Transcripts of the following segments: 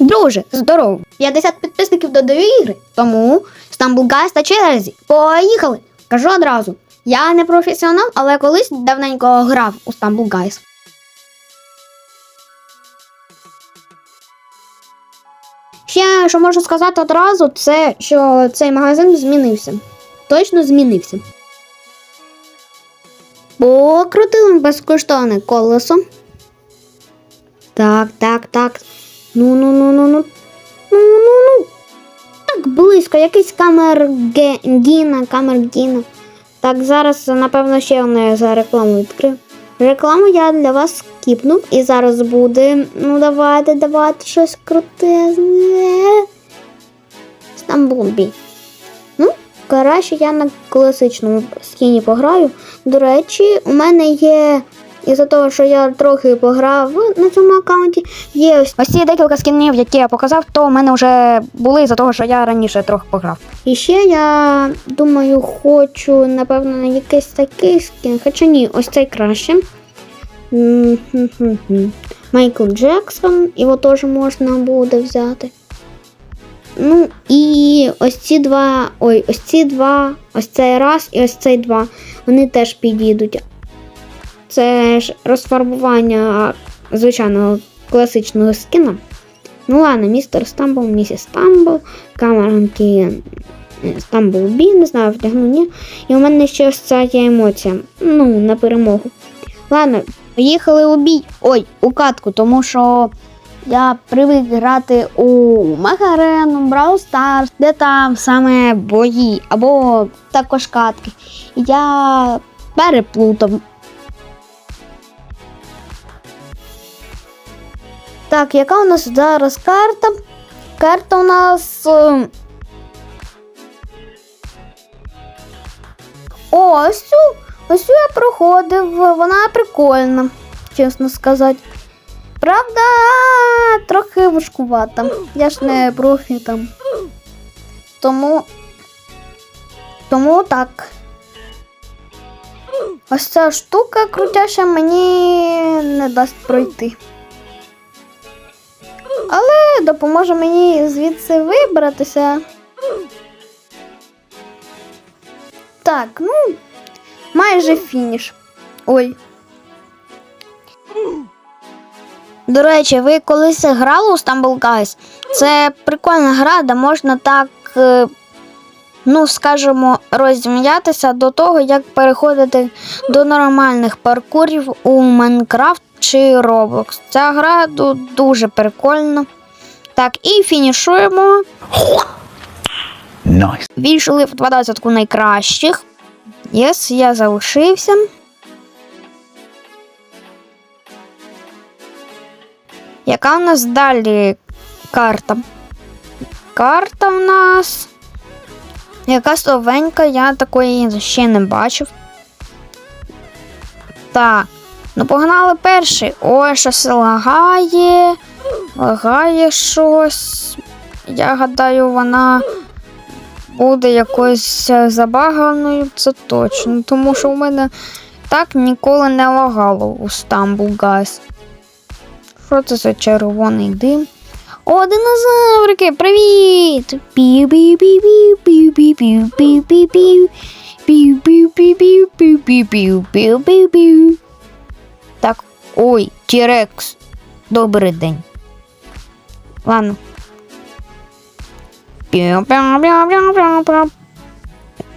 Друже, здорово. 50 підписників до ігри, тому Стамбул Гайс на черзі. Поїхали! Кажу одразу. Я не професіонал, але колись давненько грав у Стамбул Гайс. Ще що можу сказати одразу, це що цей магазин змінився. Точно змінився. Покрутили безкоштовне колесо. Так, так, так. Ну, ну, ну, ну, ну. Ну, ну, ну. Так, близько, якийсь камер Ге- Гіна, камер Гіна. Так, зараз, напевно, ще одне за рекламу відкрив. Рекламу я для вас скіпнув і зараз буде. Ну, давайте, давайте щось крутезне. Стамбулбі. Ну, краще я на класичному скіні пограю. До речі, у мене є. Із-за того, що я трохи пограв на цьому аккаунті, є ось Ось ці декілька скінів, які я показав, то в мене вже були за того, що я раніше трохи пограв. І ще я думаю, хочу, напевно, на якийсь такий скін. Хоча ні, ось цей краще. Майкл Джексон, його теж можна буде взяти. Ну, і ось ці два. Ой, ось ці два, ось цей раз і ось цей два. Вони теж підійдуть. Це ж розфарбування звичайного класичного скіна. Ну ладно, містер Стамбул, місіс Стамбул, камеранки Стамбул Бі, не знаю, вдягну ні. І у мене ще ось ця є емоція. Ну, на перемогу. Ладно, поїхали у бій. Ой, у катку, тому що я привик грати у Магарену, Brawl Stars, де там саме бої, або також катки. Я переплутав. Так, яка у нас зараз карта? Карта у нас. е, О, ось цю, ось цю я проходив, вона прикольна, чесно сказати. Правда, трохи важкувата. Я ж не профі там. Тому. Тому так. Ось ця штука крутяща мені не дасть пройти. Але допоможе мені звідси вибратися. Так, ну, майже фініш. Ой. До речі, ви колись грали у Stumble Guys? Це прикольна гра, де можна так, е, ну, скажімо, розім'ятися до того, як переходити до нормальних паркурів у Майнкрафт чи Roblox. Ця гра дуже прикольна. Так, і фінішуємо. Nice. Війшли в 12 найкращих. Єс, я залишився. Яка у нас далі карта? Карта в нас. Яка словенька, я такої ще не бачив. Так. Ну, погнали перший. Ой, щось лагає. Лагає щось. Я гадаю, вона буде якоюсь забаганою, це точно. Тому що у мене так ніколи не лагало у Stumble Guys. Що це за червоний дим? О, динозаврики, привіт! Пів-пів-пів-пів-пів-пів-пів-пів-пів. Так, ой, Тірекс. Добрий день. Ладно.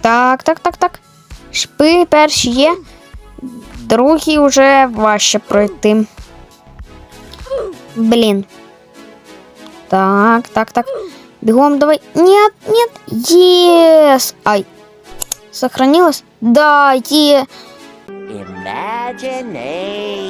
Так, так, так, так. Шпи перші є. Другі вже важче пройти. Блін. Так, так, так. Бегом давай. Нет, нет. Ес. Ай. Сохранилось? Да, е. Imagination.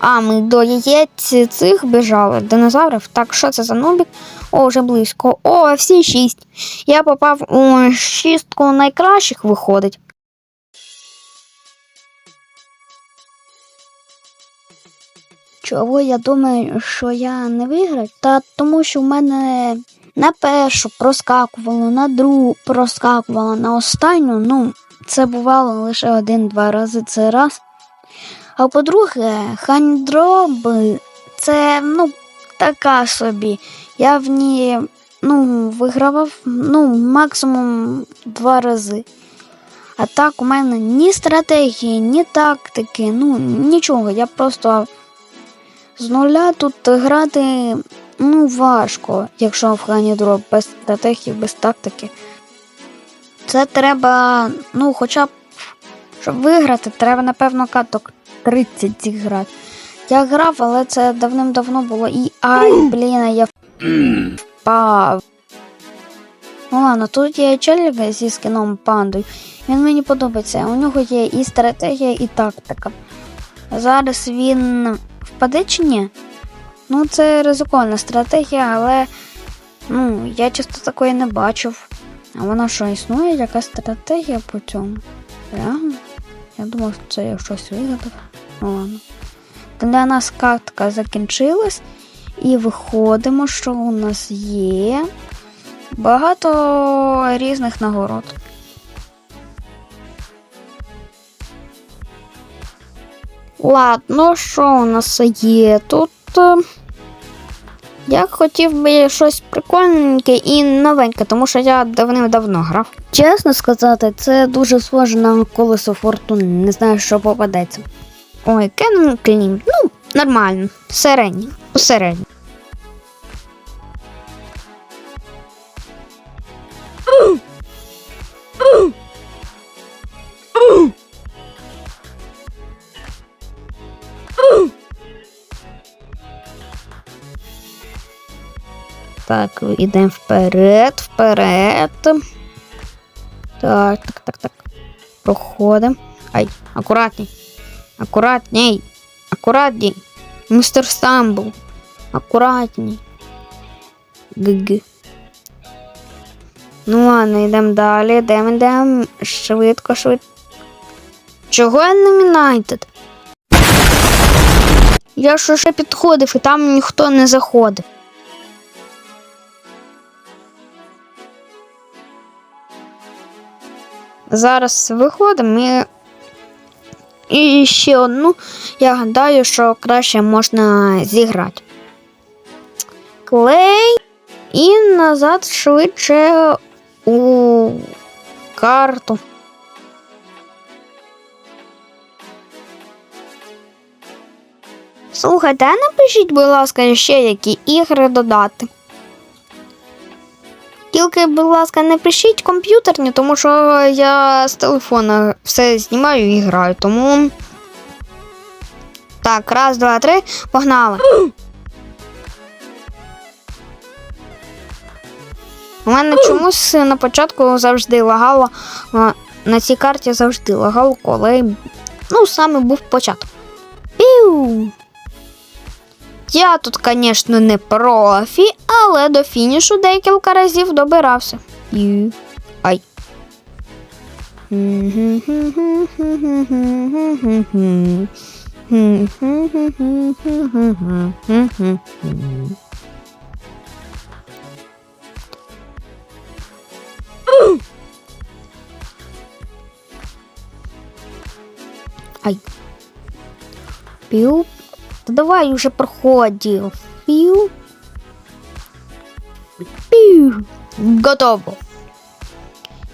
А, ми до яєць цих біжали, динозаврів. Так, що це за нубік? О, вже близько. О, всі шість. Я попав у шістку найкращих виходить. Чого я думаю, що я не виграю? Та тому що в мене на першу проскакувало, на другу проскакувало, на останню, ну, це бувало лише один-два рази це раз. А по-друге, хандроби це, ну, така собі. Я в ній ну, вигравав ну, максимум два рази. А так у мене ні стратегії, ні тактики, ну нічого. Я просто з нуля тут грати ну, важко, якщо в хані дроп без стратегії, без тактики. Це треба, ну, хоча б, щоб виграти, треба, напевно, каток 30 зіграти. Я грав, але це давним-давно було і. Ай, блін, я впав. Ну ладно, тут є челіга зі скіном пандою. Він мені подобається. У нього є і стратегія, і тактика. Зараз він впаде чи ні? Ну, це ризикованна стратегія, але ну, я часто такої не бачив. А вона що, існує якась стратегія по цьому? Реально? Я думав, це я щось вигадав. Ну ладно. Для нас картка закінчилась. І виходимо, що у нас є багато різних нагород. Ладно, що у нас є тут? Я хотів би щось прикольненьке і новеньке, тому що я давним-давно грав. Чесно сказати, це дуже схоже на колесо фортуни. Не знаю, що попадеться. Ой, Canon Clean. Ну, нормально. Середній. Посередньо. Так, йдемо вперед, вперед. Так, так, так, так. Проходимо. Ай, акуратней. Акуратней. Акуратней. Мистер Стамбул. Акуратней. Г-г. Ну ладно, йдемо далі, йдемо, йдемо. Швидко, швидко. Чого я не Мінайтед? Я ж уже підходив і там ніхто не заходив. Зараз виходимо і, і ще одну. Я гадаю, що краще можна зіграти. Клей і назад швидше у карту. Слухайте, а напишіть, будь ласка, ще які ігри додати. Тільки, будь ласка, не пишіть комп'ютерні, тому що я з телефона все знімаю і граю, тому. Так, раз, два, три, погнали. У мене чомусь на початку завжди лагало. На цій карті завжди лагало, коли. Ну, саме був початок. Піу! Я тут, звісно, не профі, але до фінішу декілька разів добирався. Ай. Ай. Піу. Та давай уже проходив. Піу. Піу. Готово.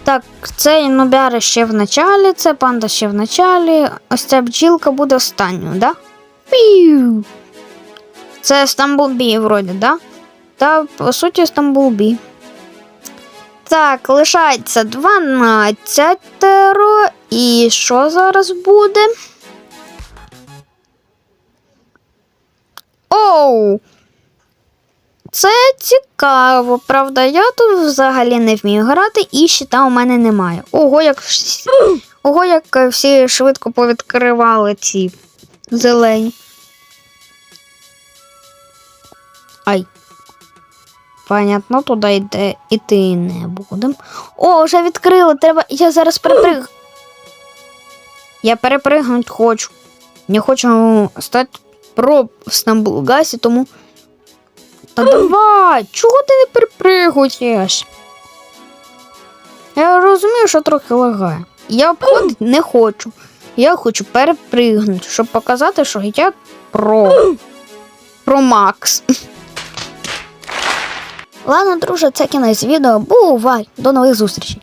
Так, цей нобяри ще в началі, це панда ще в началі. Ось ця бджілка буде останньою, да? Піу. Це Стамбулбі, вроді, да? Та, по суті, Стамбулбі. Так, лишається 12. І що зараз буде? Оу! Це цікаво, правда, я тут взагалі не вмію грати і щита у мене немає. Ого, як всі- Ого, як всі швидко повідкривали ці зелені. Ай. Понятно, туди йде іти не будемо. О, вже відкрили, треба. Я зараз переприг. Я перепригнути хочу. Я хочу стати про в Стамбулгасі, тому. Та давай! Чого ти не перепригуєш? Я розумію, що трохи лагає. Я обходити не хочу. Я хочу перепригнути, щоб показати, що я про. Про Макс. Ладно, друже, це кінець відео. Бувай! До нових зустрічей!